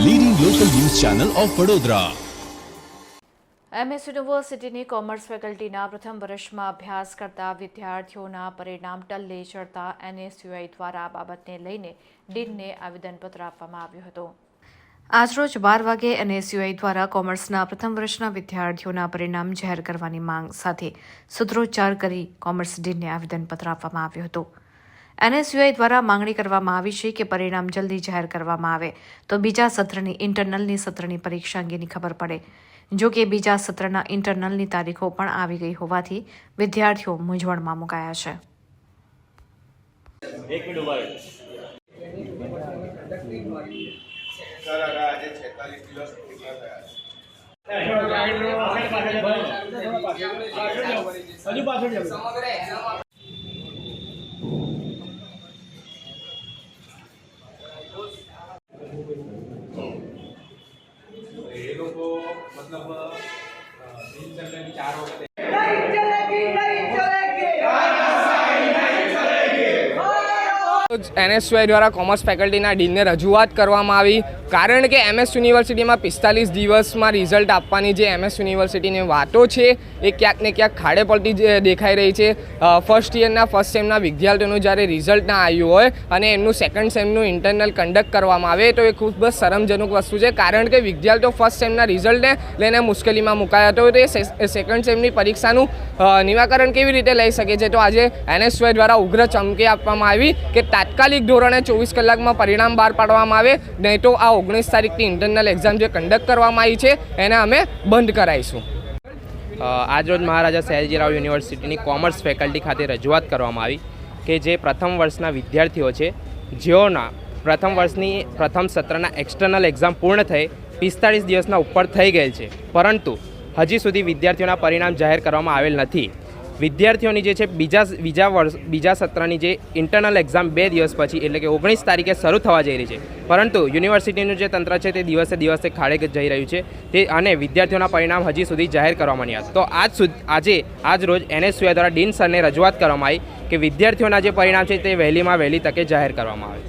Channel of Vadodara MS યુનિવર્સિટીની commerce ફેકલ્ટીના પ્રથમ વર્ષમાં અભ્યાસ કરતા વિદ્યાર્થીઓના પરિણામ ટલ્લે ચડતા એનએસયુઆઈ દ્વારા આ બાબતને લઈને ડીનને આવેદનપત્ર આપવામાં આવ્યું હતું. આજરોજ બાર વાગે એનએસયુઆઈ દ્વારા કોમર્સના પ્રથમ વર્ષના વિદ્યાર્થીઓના પરિણામ જાહેર કરવાની માંગ સાથે સૂત્રોચ્ચાર કરી કોમર્સ ડીનને આવેદનપત્ર આપવામાં આવ્યું હતું. એનએસયુઆઈ દ્વારા માંગણી કરવામાં આવી છે કે પરિણામ જલ્દી જાહેર કરવામાં આવે. તો બીજા સત્રની ઇન્ટરનલની સત્રની પરીક્ષા અંગેની ખબર પડે. જો કે બીજા સત્રના ઇન્ટરનલની તારીખો પણ આવી ગઈ હોવાથી વિદ્યાર્થીઓ મૂંઝવણમાં મુકાયા છે. એક મિનિટ ઊભા હવે આજે છેતાલીસ દિવસ પૂર્ણ થયા છે એ લોકો મતલબ અ, દિનચર્યાની ચાર વખતે એનએસયુઆઈ દ્વારા કોમર્સ ફેકલ્ટીના ડીનને રજૂઆત કરવામાં આવી. કારણ કે એમએસ યુનિવર્સિટીમાં પિસ્તાલીસ દિવસમાં રિઝલ્ટ આપવાની જે એમએસ યુનિવર્સિટીની વાતો છે, એ ક્યાંક ને ક્યાંક ખાડે પલટી દેખાઈ રહી છે. ફર્સ્ટ યરના ફર્સ્ટ સેમના વિદ્યાર્થીઓનું જ્યારે રિઝલ્ટ ના આવ્યું હોય અને એમનું સેકન્ડ સેમનું ઇન્ટરનલ કન્ડક્ટ કરવામાં આવે, તો એ ખૂબ જ શરમજનક વસ્તુ છે. કારણ કે વિદ્યાર્થીઓ ફર્સ્ટ સેમના રિઝલ્ટને લઈને મુશ્કેલીમાં મુકાયા તો તે સેકન્ડ સેમની પરીક્ષાનું નિરાકરણ કેવી રીતે લઈ શકે છે? તો આજે એનએસયુઆઈ દ્વારા ઉગ્ર ચમકી આપવામાં આવી કે તાત્કાલિક ધોરણે ચોવીસ કલાકમાં પરિણામ બહાર પાડવામાં આવે, નહીં તો આ ઓગણીસ તારીખની ઇન્ટરનલ એક્ઝામ જે કન્ડક્ટ કરવામાં આવી છે, એને અમે બંધ કરાવીશું. આજરોજ મહારાજા સયાજીરાવ યુનિવર્સિટીની કોમર્સ ફેકલ્ટી ખાતે રજૂઆત કરવામાં આવી કે જે પ્રથમ વર્ષના વિદ્યાર્થીઓ છે, જેઓના પ્રથમ વર્ષની પ્રથમ સત્રના એક્સટર્નલ એક્ઝામ પૂર્ણ થઈ, પિસ્તાળીસ દિવસના ઉપર થઈ ગયેલ છે. પરંતુ હજી સુધી વિદ્યાર્થીઓના પરિણામ જાહેર કરવામાં આવેલ નથી. વિદ્યાર્થીઓની જે છે બીજા બીજા વર્ષ, બીજા સત્રની જે ઇન્ટરનલ એક્ઝામ બે દિવસ પછી, એટલે કે ઓગણીસ તારીખે શરૂ થવા જઈ રહી છે. પરંતુ યુનિવર્સિટીનું જે તંત્ર છે તે દિવસે દિવસે ખાડે જઈ રહ્યું છે. તે અને વિદ્યાર્થીઓના પરિણામ હજી સુધી જાહેર કરવામાં આવ્યા તો આજ આજે, આજ રોજ એનએસયુઆઈ દ્વારા ડીન સરને રજૂઆત કરવામાં આવી કે વિદ્યાર્થીઓના જે પરિણામ છે તે વહેલીમાં વહેલી તકે જાહેર કરવામાં આવે.